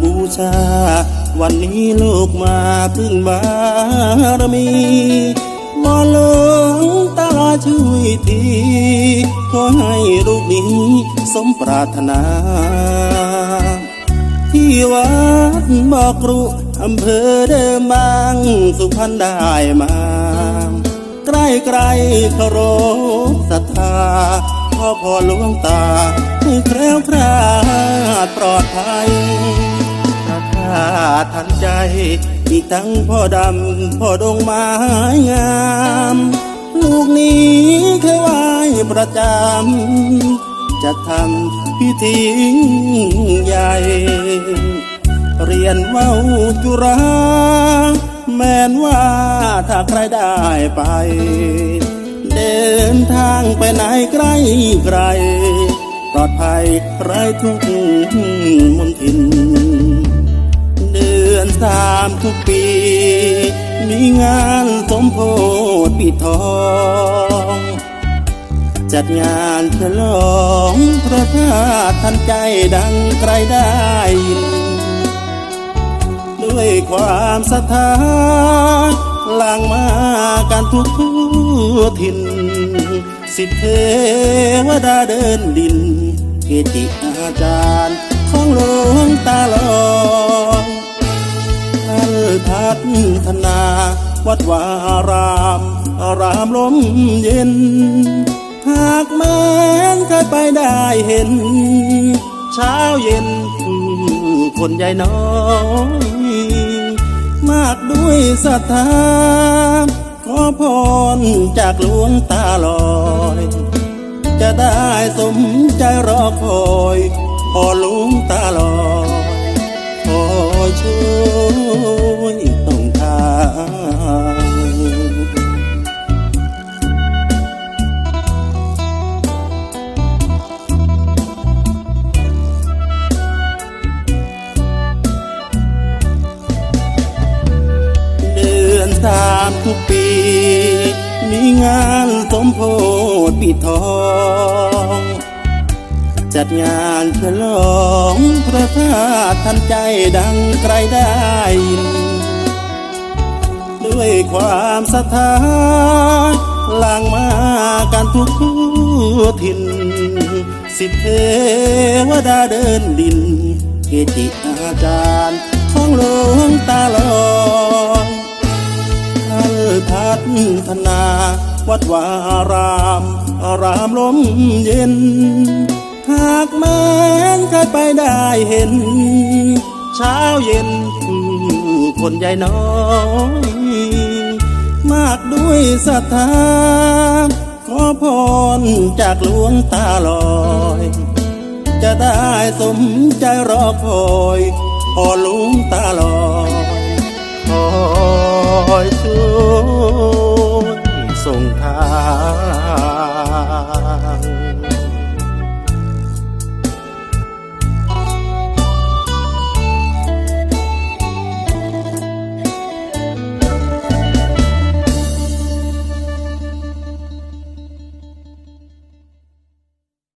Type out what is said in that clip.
บูชา วันนี้ลูกมาพึ่งบารมีบอหลงตาช่วยทีขอให้ลูกนี้สมปรารถนา ที่วัดบอกรุอำเภอเดิมบางสุพรรณได้มาใกล้ใกลเคารพศรัทธาพ่อพ่อหลวงตาให้แคล้วคลา ปลอดภัยถ้าข้าทันใจ อีกทั้งพ่อดำ พ่อดงไม้งาม ลูกนี้เคยไหว้ประจำ จะทำพิธีใหญ่ เรียนเว่าจุราแม้นว่าถ้าใครได้ไป เดินทางไปไหนไกลไกล ลอดภัยไร้ทุกมนทิน เดือนสามทุกปี มีงานสมโพธิปิดทอง จัดงานฉลองพระธาตุทันใจดังใครได้ยิน ด้วยความศรัทธาหลังมาการทุกทุกถิ่นสิทธิเทวดาเดินดิน เกจิอาจารย์ ของหลวงตาหลองท่านพัฒนา วัดวารามอารามลมเย็น หากแม้นเคยไปได้เห็น เช้าเย็น คนใหญ่น้อยมากด้วยศรัทธาขอพรจากหลวงตาลอ คอยพอหลวงตาลอยคอยช่วยต้องทางเดือนสามทุกปี มีงานสมโพธิปิดทอง จัดงานฉลองพระธาตุทันใจดังใครได้ยิน ด้วยความศรัทธาลังมาการทุกทุกถิ่น สิทธเทวดาเดินดิน เกจิอาจารย์ของหลวงตาลอยท่านพัฒนา วัดวาอาราม อารามลมเย็น หากแม้นเคยไปได้เห็น เช้าเย็นคนใหญ่น้อย มากด้วยศรัทธาขอพรจากหลวงตาลอย จะได้สมใจรอคอยพอหลวงตาลอย